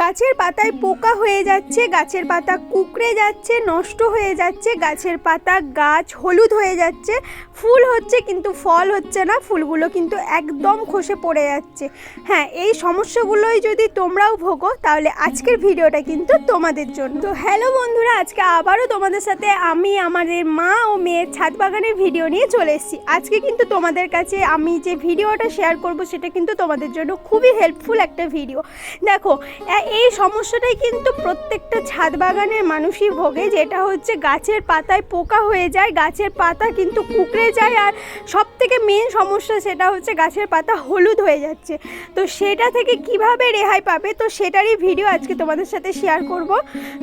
গাছের পাতায় পোকা হয়ে যাচ্ছে, গাছের পাতা কুকড়ে যাচ্ছে, নষ্ট হয়ে যাচ্ছে, গাছের পাতা গাছ হলুদ হয়ে যাচ্ছে, ফুল হচ্ছে কিন্তু ফল হচ্ছে না, ফুলগুলো কিন্তু একদম খসে পড়ে যাচ্ছে। হ্যাঁ এই সমস্যাগুলোই যদি তোমরাও ভোগো, তাহলে আজকের ভিডিওটা কিন্তু তোমাদের জন্য। তো হ্যালো বন্ধুরা, আজকে আবারও তোমাদের সাথে আমি আমাদের মা ও মেয়ের ছাদ বাগানের ভিডিও নিয়ে চলে এসেছি। আজকে কিন্তু তোমাদের কাছে আমি যে ভিডিওটা শেয়ার করব, সেটা কিন্তু তোমাদের জন্য খুবই হেল্পফুল একটা ভিডিও। দেখো এই সমস্যাটাই কিন্তু প্রত্যেকটা ছাদ বাগানের মানুষই ভোগে, যেটা হচ্ছে গাছের পাতায় পোকা হয়ে যায়, গাছের পাতা কিন্তু কুকড়ে যায় আর সব থেকে মেন সমস্যা সেটা হচ্ছে গাছের পাতা হলুদ হয়ে যাচ্ছে। তো সেটা থেকে কীভাবে রেহাই পাবে? তো সেটারই ভিডিও আজকে তোমাদের সাথে শেয়ার করব।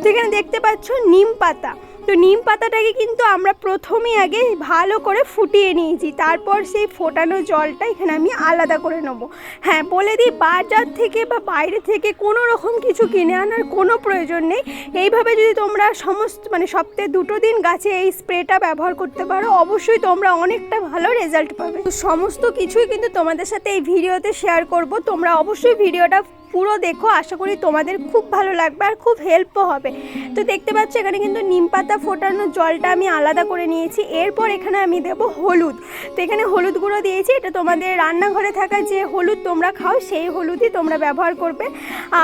তো এখানে দেখতে পাচ্ছ নিম পাতা। তো নিম পাতাটাকে কিন্তু আমরা প্রথমেই আগে ভালো করে ফুটিয়ে নিয়েছি। তারপর সেই ফোটানো জলটা এখানে আমি আলাদা করে নেব। হ্যাঁ বলে দিই, বাজার থেকে বা বাইরে থেকে কোনো রকম কিছু কিনে আনার কোনো প্রয়োজন নেই। এইভাবে যদি তোমরা সমস্ত মানে সপ্তাহে দুটো দিন গাছে এই স্প্রেটা ব্যবহার করতে পারো, অবশ্যই তোমরা অনেকটা ভালো রেজাল্ট পাবে। তো সমস্ত কিছুই কিন্তু তোমাদের সাথে এই ভিডিওতে শেয়ার করব। তোমরা অবশ্যই ভিডিওটা পুরো দেখো। আশা করি তোমাদের খুব ভালো লাগবে আর খুব হেল্পও হবে। তো দেখতে পাচ্ছ, এখানে কিন্তু নিম পাতা ফোটানোর জলটা আমি আলাদা করে নিয়েছি। এরপর এখানে আমি দেব হলুদ। তো এখানে হলুদ গুঁড়ো দিয়েছি। এটা তোমাদের রান্নাঘরে থাকা যে হলুদ তোমরা খাও, সেই হলুদই তোমরা ব্যবহার করবে।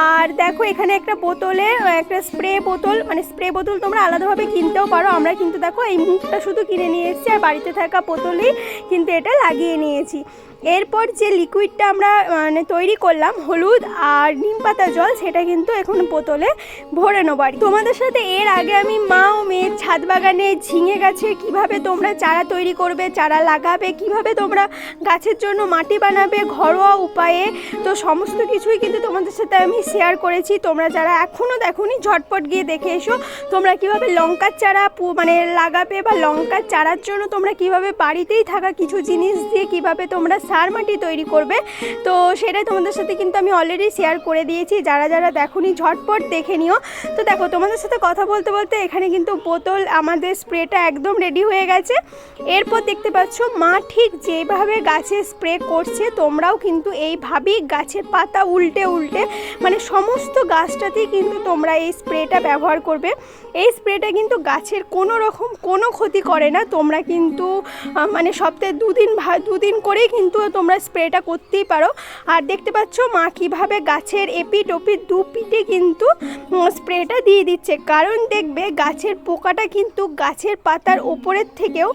আর দেখো, এখানে একটা বোতলে, একটা স্প্রে বোতল মানে স্প্রে বোতল তোমরা আলাদাভাবে কিনতেও পারো। আমরা কিন্তু দেখো, এই মুখটা শুধু কিনে নিয়ে এসেছি আর বাড়িতে থাকা বোতলেই কিন্তু এটা লাগিয়ে নিয়েছি। এরপর যে লিকুইডটা আমরা মানে তৈরি করলাম, হলুদ আর নিম পাতা জল, সেটা কিন্তু এখন বোতলে ভরে নেব আর তোমাদের সাথে এর আগে আমি মা ও মেয়ের ছাদ বাগানে ঝিঙে গাছে কীভাবে তোমরা চারা তৈরি করবে, চারা লাগাবে, কীভাবে তোমরা গাছের জন্য মাটি বানাবে, ঘরোয়া উপায়ে, তো সমস্ত কিছুই কিন্তু তোমাদের সাথে আমি শেয়ার করেছি। তোমরা যারা এখনও দেখোনি, ঝটপট গিয়ে দেখে এসো। তোমরা কীভাবে লঙ্কার চারা মানে লাগাবে বা লঙ্কার চারার জন্য তোমরা কীভাবে বাড়িতেই থাকা কিছু জিনিস দিয়ে কীভাবে তোমরা সার মাটি তৈরি করবে। তো সেটাই তোমাদের সাথে কিন্তু আমি অলরেডি শেয়ার করে দিয়েছি। যারা যারা দেখোনি, ঝটপট দেখে নিও। তো দেখো, তোমাদের সাথে কথা বলতে বলতে এখানে কিন্তু বোতল, আমাদের স্প্রেটা একদম রেডি হয়ে গেছে। এরপর দেখতে পাচ্ছ, মা ঠিক যেভাবে গাছে স্প্রে করছে, তোমরাও কিন্তু এইভাবেই গাছের পাতা উল্টে উল্টে মানে সমস্ত গাছটাতেই কিন্তু তোমরা এই স্প্রেটা ব্যবহার করবে। এই স্প্রেটা কিন্তু গাছের কোনো রকম কোনো ক্ষতি করে না। তোমরা কিন্তু মানে সপ্তাহে দুদিন দুদিন করেই কিন্তু তোমরা স্প্রেটা করতেই পারো। আর দেখতে পাচ্ছ মা কীভাবে গাছের এপিট টপি দু পিঠে কিন্তু স্প্রেটা দিয়ে দিচ্ছে। কারণ দেখবে গাছের পোকাটা কিন্তু গাছের পাতার ওপরের থেকেও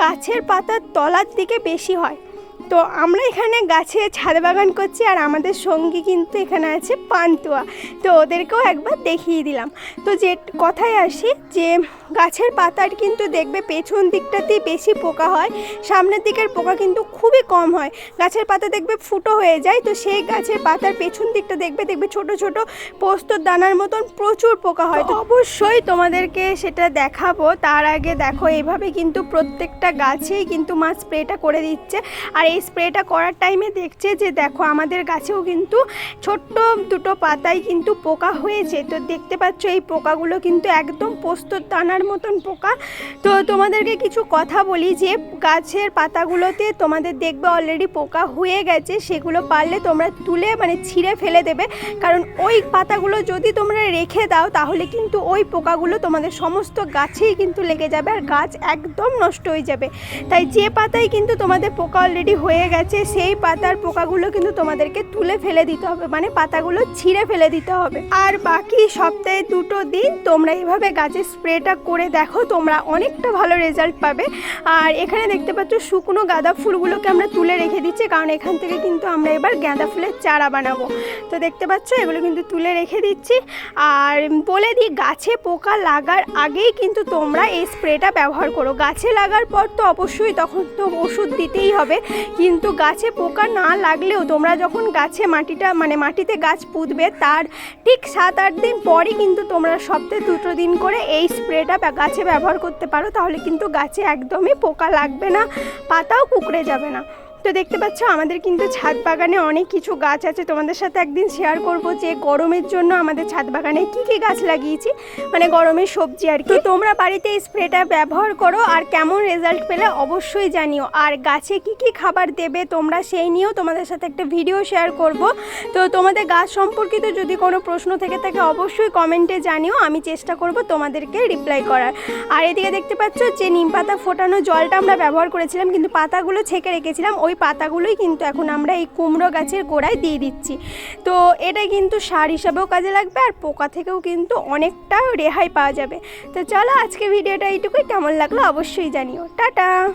গাছের পাতার তলার দিকে বেশি হয়। তো আমরা এখানে গাছে ছাদ বাগান করছি আর আমাদের সঙ্গী কিন্তু এখানে আছে পান্তুয়া। তো ওদেরকেও একবার দেখিয়ে দিলাম। তো যে কথায় আসি যে গাছের পাতার কিন্তু দেখবে পেছন দিকটাতেই বেশি পোকা হয়, সামনের দিকের পোকা কিন্তু খুবই কম হয়। গাছের পাতা দেখবে ফুটো হয়ে যায়, তো সেই গাছের পাতার পেছন দিকটা দেখবে দেখবে ছোট ছোট পোস্তর দানার মতন প্রচুর পোকা হয়। তো অবশ্যই তোমাদেরকে সেটা দেখাবো। তার আগে দেখো, এভাবে কিন্তু প্রত্যেকটা গাছেই কিন্তু মা স্প্রেটা করে দিচ্ছে। আর এই স্প্রেটা করার টাইমে দেখছে যে, দেখো আমাদের গাছেও কিন্তু ছোট্ট দুটো পাতায় কিন্তু পোকা হয়েছে। তো দেখতে পাচ্ছ, এই পোকাগুলো কিন্তু একদম পোস্তর দানার মতন পোকা। তো তোমাদেরকে কিছু কথা বলি যে, গাছের পাতাগুলোতে তোমাদের দেখবে অলরেডি পোকা হয়ে গেছে। সেগুলো পারলে তোমরা তুলে মানে ছিঁড়ে ফেলে দেবে। কারণ ওই পাতাগুলো যদি তোমরা রেখে দাও, তাহলে কিন্তু ওই পোকাগুলো তোমাদের সমস্ত গাছেই কিন্তু লেগে যাবে। আর গাছ একদম নষ্ট হয়ে যাবে। তাই যে পাতায় কিন্তু তোমাদের পোকা অলরেডি হয়ে গেছে, সেই পাতার পোকাগুলো কিন্তু তোমাদেরকে তুলে ফেলে দিতে হবে মানে পাতাগুলো ছিঁড়ে ফেলে দিতে হবে। আর বাকি সপ্তাহে দুটো দিন তোমরা এইভাবে গাছের স্প্রেটা করে দেখো, তোমরা অনেকটা ভালো রেজাল্ট পাবে। আর এখানে দেখতে পাচ্ছ, শুকনো গাঁদা ফুলগুলোকে আমরা তুলে রেখে দিচ্ছি, কারণ এখান থেকে কিন্তু আমরা এবার গাঁদা ফুলের চারা বানাবো। তো দেখতে পাচ্ছ, এগুলো কিন্তু তুলে রেখে দিচ্ছি। আর বলে দিই, গাছে পোকা লাগার আগেই কিন্তু তোমরা এই স্প্রেটা ব্যবহার করো। গাছে লাগার পর তো অবশ্যই তখন তো ওষুধ দিতেই হবে। কিন্তু গাছে পোকা না লাগলেও তোমরা যখন গাছে মাটিটা মানে মাটিতে গাছ পুঁতবে, তার ঠিক সাত আট দিন পরই কিন্তু তোমরা সপ্তাহে দুটো দিন করে এই স্প্রেটা গাছে ব্যবহার করতে পারো, তাহলে কিন্তু গাছে একদমই পোকা লাগবে না, পাতাও কুকড়ে যাবে না। তো দেখতে পাচ্ছ আমাদের কিন্তু ছাদ বাগানে অনেক কিছু গাছ আছে। তোমাদের সাথে একদিন শেয়ার করব যে গরমের জন্য আমাদের ছাদ বাগানে কি কি গাছ লাগিয়েছি। মানে গরমের সবজি আর কি। তোমরা বাড়িতে এই স্প্রেটা ব্যবহার করো আর কেমন রেজাল্ট পেলে অবশ্যই জানিও। আর গাছে কি কি খাবার দেবে তোমরা সেই নিয়েও তোমাদের সাথে একটা ভিডিও শেয়ার করব। তো তোমাদের গাছ সম্পর্কিত যদি কোনো প্রশ্ন থেকে থাকে অবশ্যই কমেন্টে জানিও। আমি চেষ্টা করব তোমাদেরকে রিপ্লাই করার। আর এদিকে দেখতে পাচ্ছ যে নিম পাতা ফোটানো জলটা আমরা ব্যবহার করেছিলাম কিন্তু পাতাগুলো ছেঁকে রেখেছিলাম। ওই পাতাগুলোই কিন্তু এখন আমরা এই কুমড়ো গাছের গোড়ায় দিয়ে দিচ্ছি। তো এটা কিন্তু সার হিসাবেও কাজে লাগবে আর পোকা থেকেও কিন্তু অনেকটা রেহাই পাওয়া যাবে। তো চলো আজকে ভিডিওটা এইটুকুই। কেমন লাগল অবশ্যই জানিও। টাটা!